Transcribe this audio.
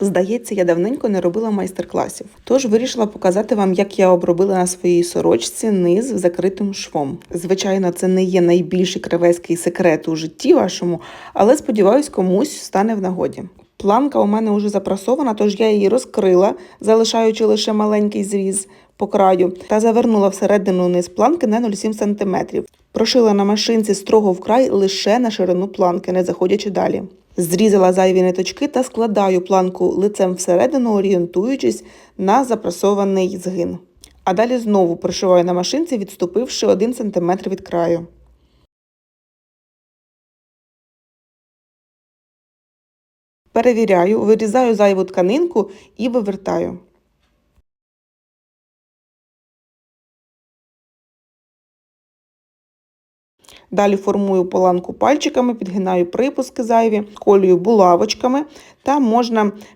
Здається, я давненько не робила майстер-класів, тож вирішила показати вам, як я обробила на своїй сорочці низ закритим швом. Звичайно, це не є найбільший кривецький секрет у житті вашому, але сподіваюсь, комусь стане в нагоді. Планка у мене вже запрасована, тож я її розкрила, залишаючи лише маленький зріз по краю, та завернула всередину низ планки на 0,7 см. Прошила на машинці строго вкрай лише на ширину планки, не заходячи далі. Зрізала зайві ниточки та складаю планку лицем всередину, орієнтуючись на запрасований згин. А далі знову пришиваю на машинці, відступивши 1 см від краю. Перевіряю, вирізаю зайву тканинку і вивертаю. Далі формую поланку пальчиками, підгинаю припуски зайві, колюю булавочками та можна